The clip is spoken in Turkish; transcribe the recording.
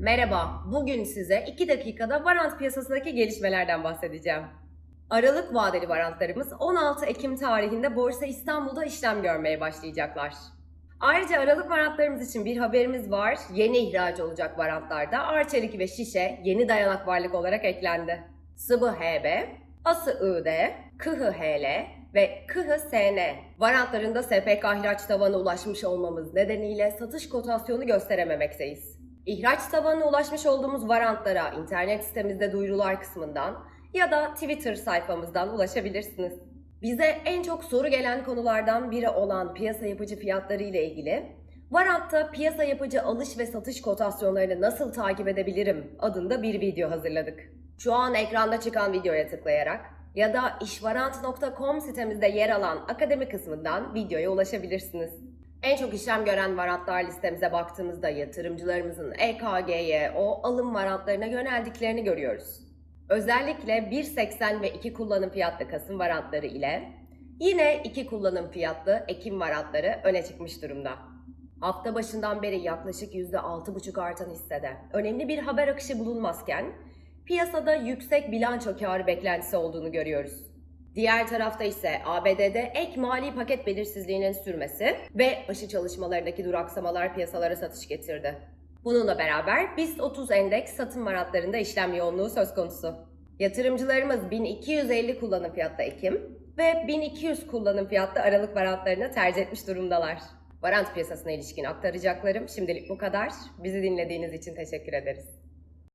Merhaba, bugün size 2 dakikada varant piyasasındaki gelişmelerden bahsedeceğim. Aralık vadeli varantlarımız 16 Ekim tarihinde Borsa İstanbul'da işlem görmeye başlayacaklar. Ayrıca Aralık varantlarımız için bir haberimiz var. Yeni ihraç olacak varantlarda Arçelik ve Şişe yeni dayanak varlık olarak eklendi. Sıvı HB, Ası ID, Kıhı HL ve Kıhı SN varantlarında SPK ihraç tavanı ulaşmış olmamız nedeniyle satış kotasyonu gösterememekteyiz. İhraç tavanına ulaşmış olduğumuz varantlara internet sitemizde duyurular kısmından ya da Twitter sayfamızdan ulaşabilirsiniz. Bize en çok soru gelen konulardan biri olan piyasa yapıcı fiyatları ile ilgili Varantta piyasa yapıcı alış ve satış kotasyonlarını nasıl takip edebilirim adında bir video hazırladık. Şu an ekranda çıkan videoya tıklayarak ya da işvarant.com sitemizde yer alan akademi kısmından videoya ulaşabilirsiniz. En çok işlem gören varantlar listemize baktığımızda yatırımcılarımızın EKG'ye, o alım varantlarına yöneldiklerini görüyoruz. Özellikle 1.80 ve 2 kullanım fiyatlı Kasım varantları ile yine 2 kullanım fiyatlı Ekim varantları öne çıkmış durumda. Hafta başından beri yaklaşık %6,5 artan hissede önemli bir haber akışı bulunmazken piyasada yüksek bilanço karı beklentisi olduğunu görüyoruz. Diğer tarafta ise ABD'de ek mali paket belirsizliğinin sürmesi ve aşı çalışmalarındaki duraksamalar piyasalara satış getirdi. Bununla beraber BIST 30 endeks satım varatlarında işlem yoğunluğu söz konusu. Yatırımcılarımız 1250 kullanım fiyatlı Ekim ve 1200 kullanım fiyatlı Aralık varantlarını tercih etmiş durumdalar. Varant piyasasına ilişkin aktaracaklarım şimdilik bu kadar. Bizi dinlediğiniz için teşekkür ederiz.